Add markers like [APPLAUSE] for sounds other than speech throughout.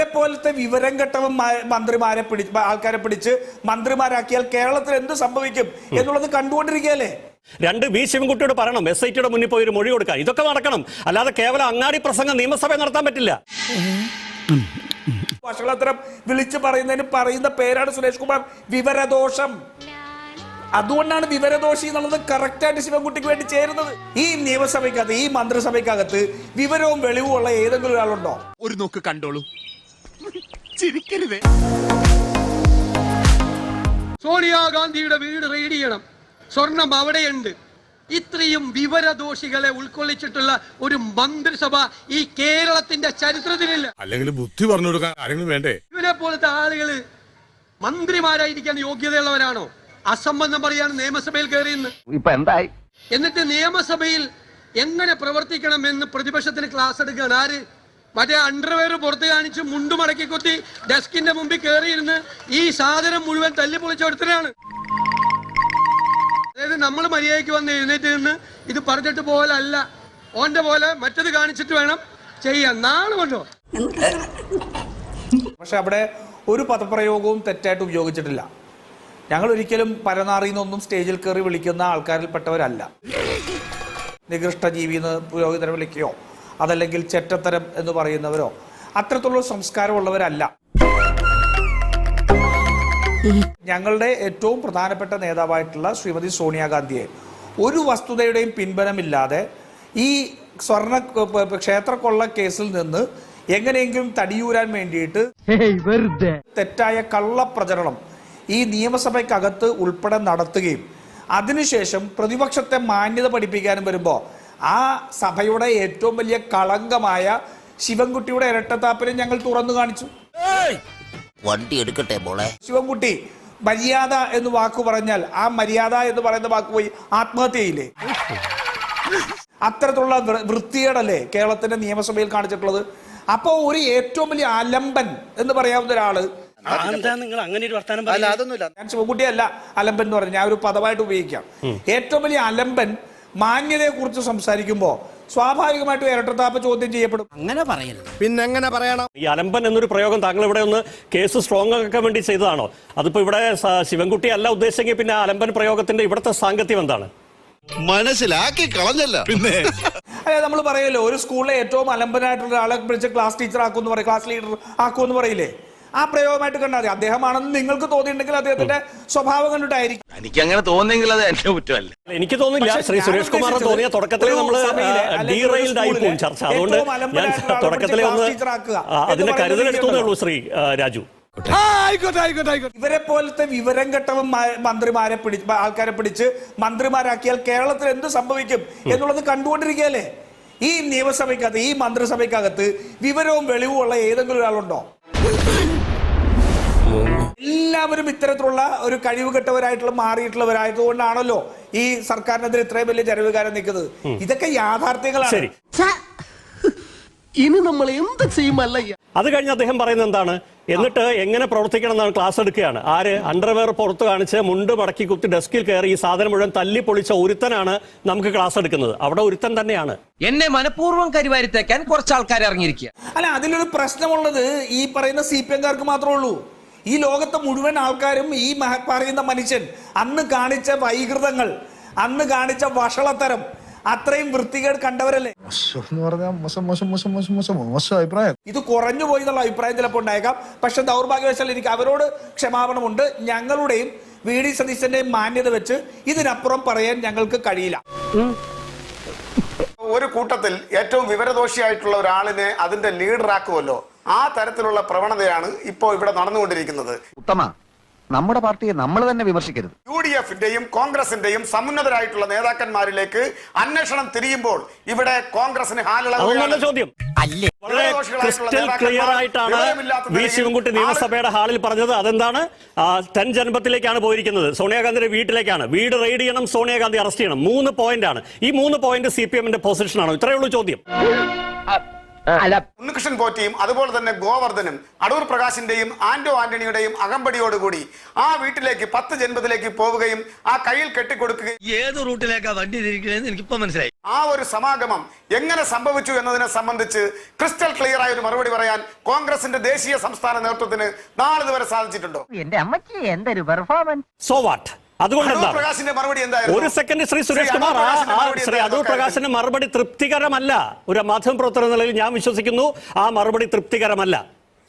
ഇവരെ പോലത്തെ വിവരം കെട്ടവൻ മന്ത്രിമാരെ പിടിച്ച് ആൾക്കാരെ പിടിച്ച് മന്ത്രിമാരാക്കിയാൽ കേരളത്തിൽ എന്ത് സംഭവിക്കും എന്നുള്ളത് കണ്ടുകൊണ്ടിരിക്കുകയല്ലേ? രണ്ട് ബി ശിവൻകുട്ടിയോട് പറയണം എസ് ഐ ടിയുടെ മുന്നിൽ പോയി ഒരു മൊഴി കൊടുക്കാൻ. ഇതൊക്കെ നടക്കണം. അല്ലാതെ കേവലം അങ്ങാടി പ്രസംഗം നിയമസഭ നടത്താൻ പറ്റില്ല. വഷളത്തരം വിളിച്ചു പറയുന്നതിന് പറയുന്ന പേരാണ് സുരേഷ് കുമാർ വിവരദോഷം. അതുകൊണ്ടാണ് വിവരദോഷി എന്നുള്ളത് കറക്റ്റായിട്ട് ശിവൻകുട്ടിക്ക് വേണ്ടി ചേരുന്നത്. ഈ നിയമസഭയ്ക്കകത്ത് ഈ മന്ത്രിസഭയ്ക്കകത്ത് വിവരവും വെളിവും ഉള്ള ഏതെങ്കിലും ഒരാളുണ്ടോ? ഒരു നോക്ക് കണ്ടോളൂ. ചിരിക്കരുതേ. സോണിയാഗാന്ധിയുടെ വീട് റെയ്ഡ് ചെയ്യണം. സ്വർണം അവിടെയുണ്ട്. ഇത്രയും വിവരദോഷികളെ ഉൾക്കൊള്ളിച്ചിട്ടുള്ള ഒരു മന്ത്രിസഭ ഈ കേരളത്തിന്റെ ചരിത്രത്തിലില്ല. അല്ലെങ്കിൽ ബുദ്ധി പറഞ്ഞു കൊടുക്കാൻ ആരെങ്കിലും വേണ്ടേ? ഇവനെ പോലത്തെ ആളുകൾ മന്ത്രിമാരായിരിക്കാൻ യോഗ്യതയുള്ളവരാണോ? അസംബന്ധം പറയാണ് നിയമസഭയിൽ കയറിയെന്ന് ഇപ്പൊ എന്തായി? എന്നിട്ട് നിയമസഭയിൽ എങ്ങനെ പ്രവർത്തിക്കണം എന്ന് പ്രതിപക്ഷത്തിന് ക്ലാസ് എടുക്കാൻ ആര്? മറ്റേ അണ്ടർവെയർ പുറത്ത് കാണിച്ച് മുണ്ടു മടക്കി കുത്തി ഡെസ്കിന്റെ മുമ്പിൽ കയറിയിരുന്ന് ഈ സാധനം മുഴുവൻ തല്ലി പൊളിച്ചെടുത്തിനാണ് അതായത് നമ്മൾ മര്യാദയ്ക്ക് വന്ന് എഴുന്നേറ്റ് നിന്ന് ഇത് പറഞ്ഞിട്ട് പോലല്ല ഓന്റെ പോലെ മറ്റത് കാണിച്ചിട്ട് വേണം ചെയ്യാൻ. നാളെ കൊണ്ടോ? പക്ഷെ അവിടെ ഒരു പദപ്രയോഗവും തെറ്റായിട്ട് ഉപയോഗിച്ചിട്ടില്ല. ഞങ്ങൾ ഒരിക്കലും പരനാറിയിൽ നിന്നൊന്നും സ്റ്റേജിൽ കയറി വിളിക്കുന്ന ആൾക്കാരിൽപ്പെട്ടവരല്ല. നികൃഷ്ട ജീവിന്ന് പുരോഹിതരെ വിളിക്കുകയോ അതല്ലെങ്കിൽ ചെറ്റത്തരം എന്ന് പറയുന്നവരോ? അത്തരത്തിലുള്ള സംസ്കാരമുള്ളവരല്ല. ഞങ്ങളുടെ ഏറ്റവും പ്രധാനപ്പെട്ട നേതാവായിട്ടുള്ള ശ്രീമതി സോണിയാഗാന്ധിയെ ഒരു വസ്തുതയുടെയും പിൻബലമില്ലാതെ ഈ സ്വർണ ക്ഷേത്രക്കൊള്ള കേസിൽ നിന്ന് എങ്ങനെയെങ്കിലും തടിയൂരാൻ വേണ്ടിയിട്ട് തെറ്റായ കള്ളപ്രചരണം ഈ നിയമസഭയ്ക്കകത്ത് ഉൾപ്പെടെ നടത്തുകയും അതിനുശേഷം പ്രതിപക്ഷത്തെ മാന്യത പഠിപ്പിക്കാനും വരുമ്പോൾ ആ സഭയുടെ ഏറ്റവും വലിയ കളങ്കമായ ശിവൻകുട്ടിയുടെ ഇരട്ടത്താപ്പിനെ ഞങ്ങൾ തുറന്നു കാണിച്ചു. വണ്ടി എടുക്കട്ടെ മോളെ. ശിവൻകുട്ടി മര്യാദ എന്ന് വാക്ക് പറഞ്ഞാൽ ആ മര്യാദ എന്ന് പറയുന്ന വാക്ക് പോയി ആത്മഹത്യയില്ലേ? അത്തരത്തിലുള്ള വൃത്തിയേടല്ലേ കേരളത്തിന്റെ നിയമസഭയിൽ കാണിച്ചിട്ടുള്ളത്? അപ്പോൾ ഒരു ഏറ്റവും വലിയ അലമ്പൻ എന്ന് പറയാവുന്ന ഒരാൾ എന്താ നിങ്ങൾ അങ്ങനെ ഒരു വർത്തമാനം ഞാൻ ശിവൻകുട്ടിയല്ല അലമ്പൻ എന്ന് പറഞ്ഞു ഞാൻ ഒരു പദമായിട്ട് ഉപയോഗിക്കാം. ഏറ്റവും വലിയ അലമ്പൻ മാന്യതയെ കുറിച്ച് സംസാരിക്കുമ്പോൾ സ്വാഭാവികമായിട്ടും ഇരട്ടത്താപ്പ് ചോദ്യം ചെയ്യപ്പെടും. അങ്ങനെ പറയരുത്. പിന്നെ എങ്ങനെ പറയണം? ഈ അലമ്പൻ എന്നൊരു പ്രയോഗം താങ്കൾ ഇവിടെ ഒന്ന് കേസ് സ്ട്രോങ് ആക്കാൻ വേണ്ടി ചെയ്തതാണോ? അതിപ്പോ ഇവിടെ ശിവൻകുട്ടി അല്ല ഉദ്ദേശിച്ചെങ്കിൽ പിന്നെ ആ അലമ്പൻ പ്രയോഗത്തിന്റെ ഇവിടുത്തെ സാങ്കത്യം എന്താണ്? മനസ്സിലാക്കി കളഞ്ഞല്ല. പിന്നെ? അതെ നമ്മൾ പറയല്ലോ ഒരു സ്കൂളിലെ ഏറ്റവും അലമ്പനായിട്ടുള്ള ഒരാളെ വിളിച്ച് ക്ലാസ് ടീച്ചർ ആക്കുമെന്ന് പറയും. ക്ലാസ് ലീഡർ ആക്കുമെന്ന് പറയില്ലേ? ആ പ്രയോഗമായിട്ട് കണ്ടാൽ മതി. അദ്ദേഹമാണെന്ന് നിങ്ങൾക്ക് തോന്നിയിട്ടുണ്ടെങ്കിൽ അദ്ദേഹത്തിന്റെ സ്വഭാവം കണ്ടിട്ടായിരിക്കും. എനിക്ക് അങ്ങനെ തോന്നുന്നെങ്കിൽ അത് എന്റെ കുറ്റമല്ല. എനിക്ക് തോന്നില്ല ശ്രീ സുരേഷ് കുമാർ തോന്നിയ തുടക്കത്തിൽ നമ്മൾ സഭയിലെ അല്ലെങ്കിൽ ഡീറെയിൽഡ് ആയി പോകും ചർച്ച. അതുകൊണ്ട് ഞാൻ തുടക്കത്തിൽ ഒന്ന് അതിന്റെ കരുതലെടുത്തേ ഉള്ളൂ ശ്രീ രാജു. ഇവരെ പോലത്തെ വിവരം കെട്ടവൻ മന്ത്രിമാരെ പിടിച്ച് ആൾക്കാരെ പിടിച്ച് മന്ത്രിമാരാക്കിയാൽ കേരളത്തിൽ എന്ത് സംഭവിക്കും എന്നുള്ളത് കണ്ടുകൊണ്ടിരിക്കുകയല്ലേ? ഈ നിയമസഭയ്ക്കകത്ത് ഈ മന്ത്രിസഭയ്ക്കകത്ത് വിവരവും വെളിവും ഉള്ള ഏതെങ്കിലും ഒരാളുണ്ടോ? എല്ലാവരും ഇത്തരത്തിലുള്ള ഒരു കഴിവ് കെട്ടവരായിട്ടുള്ള മാറിയിട്ടുള്ളവരായത് കൊണ്ടാണല്ലോ ഈ സർക്കാരിനെതിരെ ഇത്രയും വലിയ ജനവികാരം നിൽക്കുന്നത്. ഇതൊക്കെ യാഥാർത്ഥ്യങ്ങളാണ്. ഇനി നമ്മൾ എന്ത് ചെയ്യുമല്ല അത് കഴിഞ്ഞ് അദ്ദേഹം പറയുന്നത് എന്താണ്? എന്നിട്ട് എങ്ങനെ പ്രവർത്തിക്കണം എന്നാണ് ക്ലാസ് എടുക്കുകയാണ്. ആര്? അണ്ടർവെയർ പുറത്ത് കാണിച്ച് മുണ്ട് മടക്കി കുത്തി ഡെസ്കിൽ കയറി ഈ സാധനം മുഴുവൻ തല്ലി പൊളിച്ച ഒരുത്തനാണ് നമുക്ക് ക്ലാസ് എടുക്കുന്നത്. അവിടെ ഒരുത്തൻ തന്നെയാണ്. എന്നെ മനഃപൂർവം കരിവാരിത്തേക്കാൻ കുറച്ച് ആൾക്കാർ ഇറങ്ങിയിരിക്കുക അല്ല അതിലൊരു പ്രശ്നമുള്ളത് ഈ പറയുന്ന സി പി എംകാർക്ക് മാത്രമേ ഉള്ളൂ. ഈ ലോകത്തെ മുഴുവൻ ആൾക്കാരും ഈ മഹ- പറയുന്ന മനുഷ്യൻ അന്ന് കാണിച്ച വൈകൃതങ്ങൾ അന്ന് കാണിച്ച വഷളത്തരം അത്രയും വൃത്തികേട് കണ്ടവരല്ലേ? അഭിപ്രായം. ഇത് കുറഞ്ഞു പോയി എന്നുള്ള അഭിപ്രായം ചിലപ്പോൾ ഉണ്ടായേക്കാം. പക്ഷെ ദൗർഭാഗ്യവശാൽ എനിക്ക് അവരോട് ക്ഷമാപണമുണ്ട്. ഞങ്ങളുടെയും വി. ഡി. സതീശന്റെയും മാന്യത വെച്ച് ഇതിനപ്പുറം പറയാൻ ഞങ്ങൾക്ക് കഴിയില്ല. ഒരു കൂട്ടത്തിൽ ഏറ്റവും വിവരദോഷിയായിട്ടുള്ള ഒരാളിനെ അതിന്റെ ലീഡറാക്കുമല്ലോ. ആ തരത്തിലുള്ള പ്രവണതയാണ് ഇപ്പോൾ ഇവിടെ നടന്നുകൊണ്ടിരിക്കുന്നത്. ഉത്തമ നമ്മുടെ പാർട്ടിയെ നമ്മൾ തന്നെ വിമർശിക്കരുത്. യു ഡി എഫിന്റെയും കോൺഗ്രസിന്റെയും സമുന്നതരായിട്ടുള്ള നേതാക്കന്മാരിലേക്ക് അന്വേഷണം തിരിയുമ്പോൾ ഇവിടെ കോൺഗ്രസിന് ഹാലിളകുന്ന ചോദ്യം. വളരെ ക്രിസ്റ്റൽ ക്ലിയർ ആയിട്ടാണ് വി ശിവൻകുട്ടി നിയമസഭയുടെ ഹാളിൽ പറഞ്ഞത്. അതെന്താണ്? തെൻ ജനപത്തിലേക്കാണ് പോയിരിക്കുന്നത്. സോണിയാഗാന്ധിയുടെ വീട്ടിലേക്കാണ്. വീട് റെയ്ഡ് ചെയ്യണം സോണിയാഗാന്ധി അറസ്റ്റ് ചെയ്യണം. മൂന്ന് പോയിന്റ് ആണ് ഈ മൂന്ന് പോയിന്റ് സി പി എമ്മിന്റെ പൊസിഷനാണോ. ഇത്രയുള്ളൂ ചോദ്യം. അല്ല. ഉണ്ണികൃഷ്ണൻ പോറ്റിയും അതുപോലെ തന്നെ ഗോവർദ്ധനും അടൂർ പ്രകാശിന്റെയും ആന്റോ ആന്റണിയുടെയും അകമ്പടിയോടുകൂടി ആ വീട്ടിലേക്ക് പത്ത് ജന്മത്തിലേക്ക് പോവുകയും ആ കയ്യിൽ കെട്ടിക്കൊടുക്കുകയും ഏത് റൂട്ടിലേക്കാ വണ്ടി തിരിക്കണേന്ന് എനിക്കിപ്പോ മനസ്സിലായി. ആ ഒരു സമാഗമം എങ്ങനെ സംഭവിച്ചു എന്നതിനെ സംബന്ധിച്ച് ക്രിസ്റ്റൽ ക്ലിയർ ആയ ഒരു മറുപടി പറയാൻ കോൺഗ്രസിന്റെ ദേശീയ സംസ്ഥാന നേതൃത്വത്തിന് നാളിതുവരെ സാധിച്ചിട്ടുണ്ടോ? എന്റെ അമ്മച്ചി എന്തൊരു പെർഫോമൻസ് സോ വാട്ട് അതുകൊണ്ട് അടൂർ എന്താണ് പ്രകാശിന്റെ മറുപടി എന്തായിരുന്നു? ഒരു സെക്കൻഡ് ശ്രീ സുരേഷ് കുമാർ ശ്രീ അടൂർ പ്രകാശിന്റെ മറുപടി തൃപ്തികരമല്ല. ഒരു മാധ്യമപ്രവർത്തന എന്ന നിലയിൽ ഞാൻ വിശ്വസിക്കുന്നു ആ മറുപടി തൃപ്തികരമല്ല.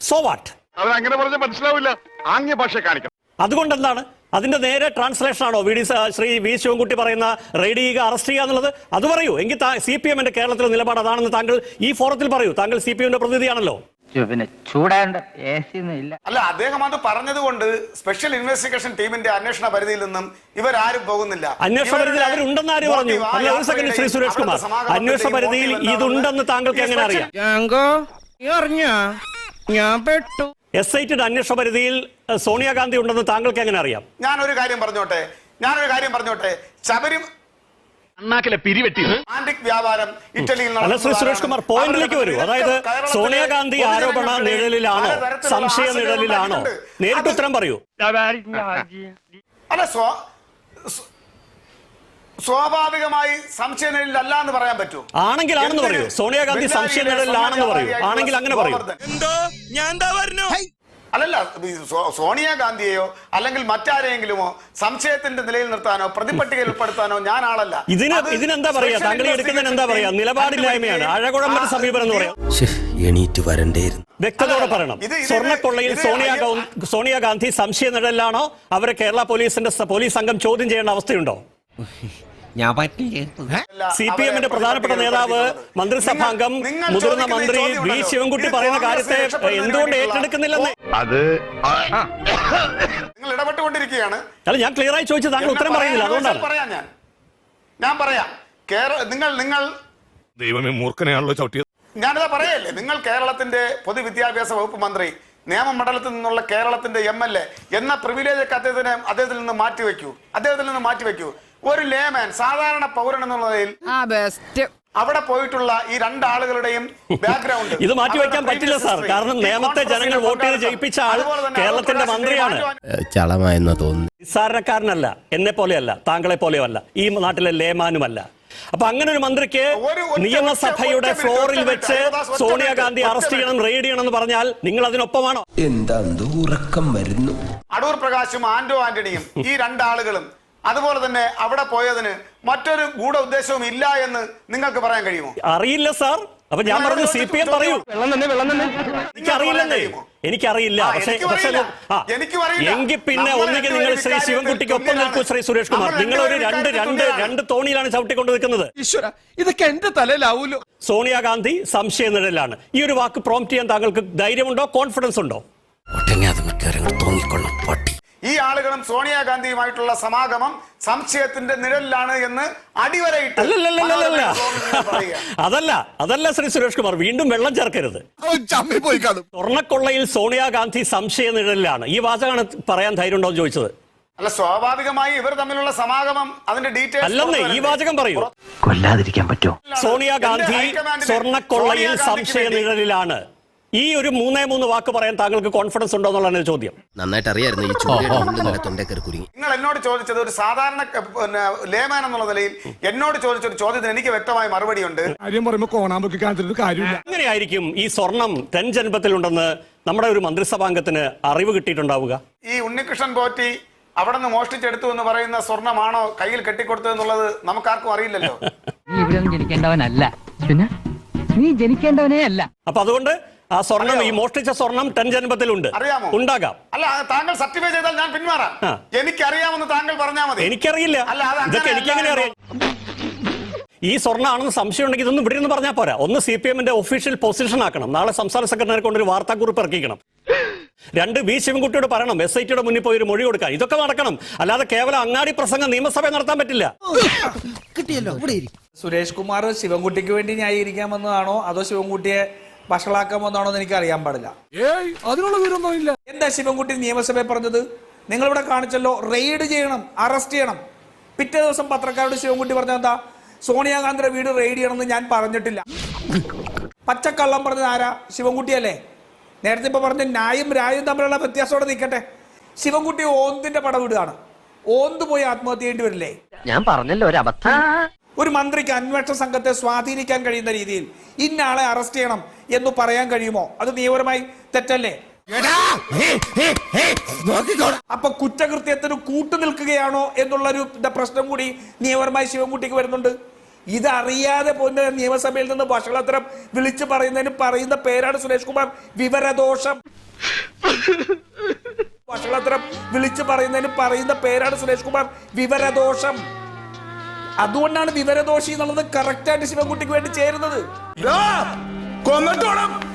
സോ വാട്ട് അങ്ങനെ പറഞ്ഞ മനസ്സിലാവില്ല. ആംഗ്യ ഭാഷ കാണിക്കണം. അതുകൊണ്ട് എന്താണ് അതിന്റെ നേരെ ട്രാൻസ്ലേഷൻ ആണോ? V D Shri V Sivankutty പറയുന്ന റെയ്ഡ് ചെയ്യുക അറസ്റ്റ് ചെയ്യുക എന്നുള്ളത്? അത് പറയൂ. എങ്കിൽ സി പി എമ്മിന്റെ കേരളത്തിലെ നിലപാട് അതാണെന്ന് താങ്കൾ ഈ ഫോറത്തിൽ പറയൂ. താങ്കൾ സി പി എമ്മിന്റെ പ്രതിനിധിയാണല്ലോ. പിന്നെ ചൂടാണ്ട് എ സി ഒന്നും ഇല്ല. അല്ല അദ്ദേഹം അത് പറഞ്ഞതുകൊണ്ട് സ്പെഷ്യൽ ഇൻവെസ്റ്റിഗേഷൻ ടീമിന്റെ അന്വേഷണ പരിധിയിൽ നിന്നും ഇവരാരും പോകുന്നില്ല. അന്വേഷണ പരിധിയിൽ അവരുണ്ടെന്ന് ആര് പറഞ്ഞു? അല്ല ഒരു സെക്കൻഡ് ശ്രീ സുരേഷ് കുമാർ. അന്വേഷണ പരിധിയിൽ ഇതുണ്ടെന്ന് താങ്കൾക്ക് എങ്ങനെ അറിയാം? ഞാൻ പെട്ടു. എസ് ഐ ടിയുടെ അന്വേഷണ പരിധിയിൽ സോണിയാഗാന്ധി ഉണ്ടെന്ന് താങ്കൾക്ക് എങ്ങനെ അറിയാം? ഞാനൊരു കാര്യം പറഞ്ഞോട്ടെ. ഞാനൊരു കാര്യം പറഞ്ഞോട്ടെ. ശബരി അണ്ണാക്കിലെ പിരിവെട്ടി. വ്യാപാരം ഇറ്റലിയിൽ അല്ല ശ്രീ സുരേഷ് കുമാർ പോയിന്റിലേക്ക് വരൂ. അതായത് സോണിയാഗാന്ധി ആരോപണ നിഴലിലാണോ? സംശയ നിഴലിലാണോ? നേരിട്ട് ഉത്തരം പറയൂ. അല്ല സ്വ നിഴലിലല്ല സ്വാഭാവികമായി സംശയനിഴലിലല്ല എന്ന് പറയാൻ പറ്റൂ ആണെങ്കിൽ ആണെന്ന് പറയൂ. സോണിയാഗാന്ധി സംശയ നിഴലിലാണെന്ന് പറയൂ. ആണെങ്കിൽ അങ്ങനെ പറയൂ. എന്തോ? ഞാൻ എന്താ പറഞ്ഞു? അല്ലല്ല സോണിയാഗാന്ധിയെയോ അല്ലെങ്കിൽ മറ്റാരെയെങ്കിലുമോ സംശയത്തിന്റെ നിലയിൽ നിർത്താനോ പ്രതിപട്ടികയിൽ ഉൾപ്പെടുത്താനോ ഞാൻ ആളല്ല ഇതിന് ഇതിനെന്താ പറയാ? താങ്കൾ എടുക്കുന്നതിന് എന്താ പറയാ? നിലപാടില്ലായ്മയാണ്. ആ, സമീപനം എന്ന് പറയാം. എണീറ്റ് വരണ്ടേയിരുന്നു. വ്യക്തതയോടെ പറയണം. സ്വർണക്കൊള്ളയിൽ സോണിയാ സോണിയാഗാന്ധി സംശയ നിഴലിലാണോ? അവരെ കേരള പോലീസിന്റെ പോലീസ് സംഘം ചോദ്യം ചെയ്യേണ്ട അവസ്ഥയുണ്ടോ? ഞാൻ പറ്റില്ലേ. അല്ല, സി പി എമ്മിന്റെ പ്രധാനപ്പെട്ട നേതാവ്. മന്ത്രിസഭാംഗം മുതിർന്ന മന്ത്രി വി ശിവൻകുട്ടി പറയുന്ന കാര്യത്തെ എന്തുകൊണ്ട് ഏറ്റെടുക്കുന്നില്ലെന്ന്? അത് നിങ്ങൾ ഇടപെട്ടുകൊണ്ടിരിക്കുകയാണ്. അല്ല ഞാൻ ക്ലിയർ ആയി ചോദിച്ചു താങ്കൾ ഉത്തരം പറയുന്നില്ല അതുകൊണ്ടാണ്. പറയാം ഞാൻ. ഞാൻ പറയാം. കേരള നിങ്ങൾ നിങ്ങൾ ദൈവമേ മൂർഖനെയാണല്ലോ ചവിട്ടിയത്. ഞാനിതാ പറയല്ലേ നിങ്ങൾ കേരളത്തിന്റെ പൊതുവിദ്യാഭ്യാസ വകുപ്പ് മന്ത്രി നിയമമണ്ഡലത്തിൽ നിന്നുള്ള കേരളത്തിന്റെ എം എൽ എ എന്ന പ്രിവിലേജ് ഒക്കെ അദ്ദേഹത്തിന് അദ്ദേഹത്തിൽ നിന്ന് മാറ്റിവെക്കൂ. അദ്ദേഹത്തിൽ നിന്ന് മാറ്റിവെക്കൂ. ഒരു ലേമാൻ സാധാരണ പൗരൻ എന്നുള്ള നിലയിൽ അവിടെ പോയിട്ടുള്ള ഈ രണ്ടാളുകളുടെയും ബാക്ക്ഗ്രൗണ്ട് [LAUGHS] ഇത് മാറ്റി വെക്കാൻ പറ്റില്ല സാർ കാരണം നേമത്തെ ജനങ്ങൾ വോട്ട് ചെയ്ത് ജയിപ്പിച്ച ആൾ കേരളത്തിന്റെ മന്ത്രിയാണ്. ചളമായെന്ന് തോന്നുന്നു. നിസ്സാരണക്കാരനല്ല എന്നെ പോലെയല്ല താങ്കളെ പോലെയോ അല്ല ഈ നാട്ടിലെ ലേമാനുമല്ല. അപ്പൊ അങ്ങനെ ഒരു മന്ത്രിക്ക് നിയമസഭയുടെ ഫ്ലോറിൽ വെച്ച് സോണിയാഗാന്ധി അറസ്റ്റ് ചെയ്യണം റെയ്ഡ് ചെയ്യണം എന്ന് പറഞ്ഞാൽ നിങ്ങൾ അതിനൊപ്പമാണോ? എന്താ ഉറക്കം വരുന്നു. അടൂർ പ്രകാശും ആന്റോ ആന്റണിയും ഈ രണ്ടാളുകളും അതുപോലെ തന്നെ അവിടെ പോയതിന് മറ്റൊരു ഗൂഢ ഉദ്ദേശവും ഇല്ല എന്ന് നിങ്ങൾക്ക് പറയാൻ കഴിയുമോ? അറിയില്ല സാർ. അപ്പൊ ഞാൻ പറഞ്ഞു സി പി എം പറയൂ. എനിക്കറിയില്ലെന്നേ തന്നെ എനിക്കറിയില്ല. ആ, പക്ഷേ എനിക്കും പക്ഷേ അറിയില്ല. ആ, അറിയില്ല. എങ്കിൽ പിന്നെ ഒന്നുകിൽ നിങ്ങൾ ശ്രീ ശിവൻകുട്ടിക്ക് ഒപ്പം നിൽക്കൂ ശ്രീ സുരേഷ് കുമാർ. നിങ്ങൾ ഒരു രണ്ട് രണ്ട്. രണ്ട് തോണിയിലാണ് ചവിട്ടിക്കൊണ്ട് നിൽക്കുന്നത് ഈശ്വര ഇതൊക്കെ എന്റെ തലയിലാവൂലോ? സോണിയാഗാന്ധി സംശയ നിഴലാണ് ഈ ഒരു വാക്ക് പ്രോംപ്റ്റ് ചെയ്യാൻ താങ്കൾക്ക് ധൈര്യമുണ്ടോ കോൺഫിഡൻസ് ഉണ്ടോ? ഒട്ടങ്ങാതെ മിക്കവാറും തോന്നിക്കൊള്ളും പട്ടി. ഈ ആളുകളും സോണിയാഗാന്ധിയുമായിട്ടുള്ള സമാഗമം സംശയത്തിന്റെ നിഴലിലാണ് എന്ന് അടിവരയിട്ട്. അതല്ല അതല്ല ശ്രീ സുരേഷ് കുമാർ വീണ്ടും വെള്ളം ചേർക്കരുത്. സ്വർണക്കൊള്ളയിൽ സോണിയാഗാന്ധി സംശയ നിഴലിലാണ്. ഈ വാചകമാണ് പറയാൻ ധൈര്യം ഉണ്ടോ എന്ന് ചോദിച്ചത്. അല്ല സ്വാഭാവികമായി ഇവർ തമ്മിലുള്ള സമാഗമം അതിന്റെ ഡീറ്റെയിൽസ് അല്ലെന്നേ ഈ വാചകം പറയൂ. കൊല്ലാതിരിക്കാൻ പറ്റുമോ? സോണിയാഗാന്ധി സ്വർണക്കൊള്ളയിൽ സ്വർണക്കൊള്ളയിൽ സംശയ നിഴലിലാണ്. ഈ ഒരു മൂന്നേ മൂന്ന് വാക്ക് പറയാൻ താങ്കൾക്ക് കോൺഫിഡൻസ് ഉണ്ടോ എന്നുള്ളതാണ് ചോദ്യം. നന്നായിട്ട് അറിയായിരുന്നു ഈ കുരുങ്ങി. നിങ്ങൾ എന്നോട് ചോദിച്ചത് ഒരു സാധാരണ പിന്നെ ലേമാൻ എന്നുള്ള നിലയിൽ എന്നോട് ചോദിച്ച ഒരു ചോദ്യത്തിന് എനിക്ക് വ്യക്തമായ മറുപടിയുണ്ട്. കാര്യം പറയുമ്പോ കോണാമ്പൊക്കെ കാണിച്ചിട്ട് കാര്യമില്ല. എങ്ങനെയായിരിക്കും ഈ സ്വർണം തെൻ ജന്മത്തിലുണ്ടെന്ന് നമ്മുടെ ഒരു മന്ത്രിസഭാംഗത്തിന് അറിവ് കിട്ടിയിട്ടുണ്ടാവുക? ഈ ഉണ്ണികൃഷ്ണൻ പോറ്റി അവിടെ നിന്ന് മോഷ്ടിച്ചെടുത്തു എന്ന് പറയുന്ന സ്വർണമാണോ കയ്യിൽ കെട്ടിക്കൊടുത്തത് എന്നുള്ളത് നമുക്കാർക്കും അറിയില്ലല്ലോ. നീ ഇവിടെ ജനിക്കേണ്ടവനല്ല. പിന്നെ? നീ ജനിക്കേണ്ടവനേ അല്ല. അപ്പൊ അതുകൊണ്ട് ആ സ്വർണം ഈ? മോഷ്ടിച്ച സ്വർണം ടെൻ ജന്മത്തിലുണ്ട്. അറിയാമോ? ഉണ്ടാകാം. അല്ല താങ്കൾ സർട്ടിഫൈ ചെയ്താൽ ഞാൻ പിന്മാറാം. എനിക്കറിയാമെന്ന് താങ്കൾ പറഞ്ഞാൽ മതി. എനിക്കറിയില്ല. ഇതൊക്കെ അങ്ങനെയല്ല എനിക്ക് എങ്ങനെ അറിയാം? ഈ സ്വർണമാണെന്ന് സംശയം ഉണ്ടെങ്കിൽ ഇതൊന്നും ഇവിടെ നിന്ന് പറഞ്ഞാൽ പോരാ. ഒന്ന് സി പി എമ്മിന്റെ ഒഫീഷ്യൽ പൊസിഷൻ ആക്കണം. നാളെ സംസ്ഥാന സെക്രട്ടറിനെ ഒരു വാർത്താക്കുറിപ്പ് ഇറക്കിക്കണം. രണ്ട് ബി ശിവൻകുട്ടിയോട് പറയണം. എസ് ഐ ടിയുടെ മുന്നിൽ പോയി ഒരു മൊഴി കൊടുക്കാൻ. ഇതൊക്കെ നടക്കണം. അല്ലാതെ കേവലം അങ്ങാടി പ്രസംഗം നിയമസഭ നടത്താൻ പറ്റില്ല. സുരേഷ് കുമാർ ശിവൻകുട്ടിക്ക് വേണ്ടി ന്യായീകരിക്കാമെന്നതാണോ? അതോ ശിവൻകുട്ടിയെ വഷളാക്കാമെന്നാണോ എന്ന് എനിക്ക് അറിയാൻ പാടില്ല. ഏയ് അതിനുള്ള വിവരമൊന്നും ഇല്ല എന്താ ശിവൻകുട്ടി നിയമസഭയിൽ പറഞ്ഞത്? നിങ്ങളിവിടെ കാണിച്ചല്ലോ റെയ്ഡ് ചെയ്യണം അറസ്റ്റ് ചെയ്യണം. പിറ്റേ ദിവസം പത്രക്കാരോട് ശിവൻകുട്ടി പറഞ്ഞ എന്താ? സോണിയാഗാന്ധിയുടെ വീട് റെയ്ഡ് ചെയ്യണമെന്ന് ഞാൻ പറഞ്ഞിട്ടില്ല. പച്ചക്കള്ളം പറഞ്ഞത് ആരാ? ശിവൻകുട്ടിയല്ലേ? നേരത്തെ ഇപ്പൊ പറഞ്ഞ ന്യായും രായും തമ്മിലുള്ള വ്യത്യാസത്തോടെ നിൽക്കട്ടെ. ശിവൻകുട്ടി ഓന്തിന്റെ പടം വിടുകയാണ് ഓന്ത് പോയി ആത്മഹത്യ ചെയ്യേണ്ടി വരില്ലേ? ഞാൻ പറഞ്ഞല്ലോ ഒരു അബദ്ധം. ഒരു മന്ത്രിക്ക് അന്വേഷണ സംഘത്തെ സ്വാധീനിക്കാൻ കഴിയുന്ന രീതിയിൽ ഇന്ന ആളെ അറസ്റ്റ് ചെയ്യണം എന്ന് പറയാൻ കഴിയുമോ? അത് നിയമപരമായി തെറ്റല്ലേ? അപ്പൊ കുറ്റകൃത്യത്തിന് കൂട്ടു നിൽക്കുകയാണോ എന്നുള്ളൊരു പ്രശ്നം കൂടി നിയമപരമായി ശിവൻകുട്ടിക്ക് വരുന്നുണ്ട്. ഇതറിയാതെ പോകുന്ന നിയമസഭയിൽ നിന്ന് വഷളത്തരം വിളിച്ചു പറയുന്നതിന് പറയുന്ന പേരാണ് സുരേഷ് കുമാർ. വിവരദോഷം. വഷളത്തരം വിളിച്ചു പറയുന്നതിന് പറയുന്ന പേരാണ് സുരേഷ് കുമാർ. വിവരദോഷം. അതുകൊണ്ടാണ് വിവരദോഷി എന്നുള്ളത് കറക്റ്റായിട്ട് ശിവൻകുട്ടിക്ക് വേണ്ടി ചേരുന്നത്. കൊന്നിട്ടോണം.